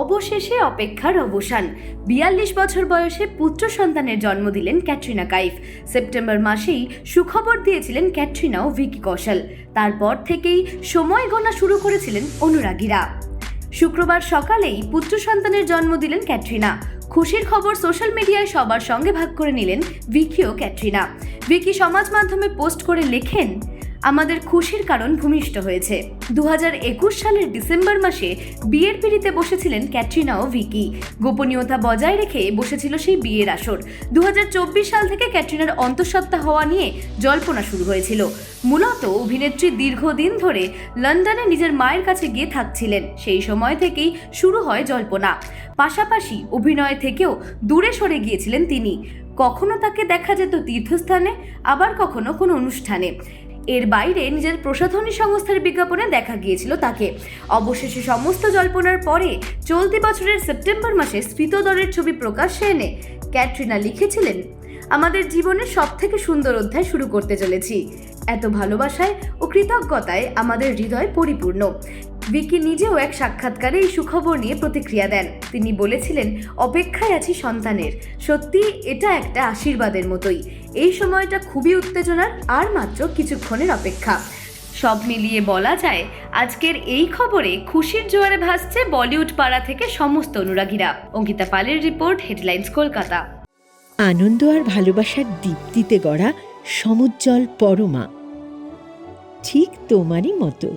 অবশেষে অপেক্ষার অবসান। বিয়াল্লিশ বছর বয়সে পুত্র সন্তানের জন্ম দিলেন ক্যাটরিনা কাইফ। সেপ্টেম্বর মাসেই সুখবর দিয়েছিলেন ক্যাটরিনা ও ভিকি কৌশল। তারপর থেকেই সময় গণনা শুরু করেছিলেন অনুরাগীরা। শুক্রবার সকালেই পুত্র সন্তানের জন্ম দিলেন ক্যাটরিনা। খুশির খবর সোশ্যাল মিডিয়ায় সবার সঙ্গে ভাগ করে নিলেন ভিকি ও ক্যাটরিনা। ভিকি সমাজ মাধ্যমে পোস্ট করে লেখেন আমাদের খুশির কারণ ভূমিষ্ঠ হয়েছে। দু হাজার একুশ সালের ডিসেম্বর মাসে বিয়ের পিড়িতে বসেছিলেন ক্যাটরিনা ও ভিকি। গোপনীয়তা বজায় রেখে বসেছিল সেই বিয়ের আসর। দু হাজার চব্বিশ সাল থেকে ক্যাটরিনার অন্তঃসত্ত্বা হওয়া নিয়ে জল্পনা শুরু হয়েছিল। মূলত অভিনেত্রী দীর্ঘদিন ধরে লন্ডনে নিজের মায়ের কাছে গিয়ে থাকছিলেন। সেই সময় থেকেই শুরু হয় জল্পনা। পাশাপাশি অভিনয় থেকেও দূরে সরে গিয়েছিলেন তিনি। কখনো তাকে দেখা যেত তীর্থস্থানে, আবার কখনো কোনো অনুষ্ঠানে। এর বাইরে নিজের প্রসাধনী সংস্থার বিজ্ঞাপনে দেখা গিয়েছিল তাকে। অবশেষে সমস্ত জল্পনার পরে চলতি বছরের সেপ্টেম্বর মাসে স্ফীত স্ফীতদরের ছবি প্রকাশ্যে এনে ক্যাটরিনা লিখেছিলেন, আমাদের জীবনের সব থেকে সুন্দর অধ্যায় শুরু করতে চলেছি। এত ভালোবাসায় ও কৃতজ্ঞতায় আমাদের হৃদয় পরিপূর্ণ। ভিকি নিজেও এক সাক্ষাৎকারে এই সুখবর নিয়ে প্রতিক্রিয়া দেন। তিনি বলেছিলেন, অপেক্ষায় আছি সন্তানের। সত্যি এটা একটা আশীর্বাদের মতোই। এই সময়টা খুবই উত্তেজনার, আর মাত্র কিছুক্ষণের অপেক্ষা। সব মিলিয়ে বলা যায়, আজকের এই খবরে খুশির জোয়ারে ভাসছে বলিউড পাড়া থেকে সমস্ত অনুরাগীরা। অঙ্কিতা পালের রিপোর্ট, হেডলাইন্স কলকাতা। আনন্দ আর ভালোবাসার দীপ্তিতে গড়া সমুজ্জ্বল পরমা। ঠিক তোমারই মতো।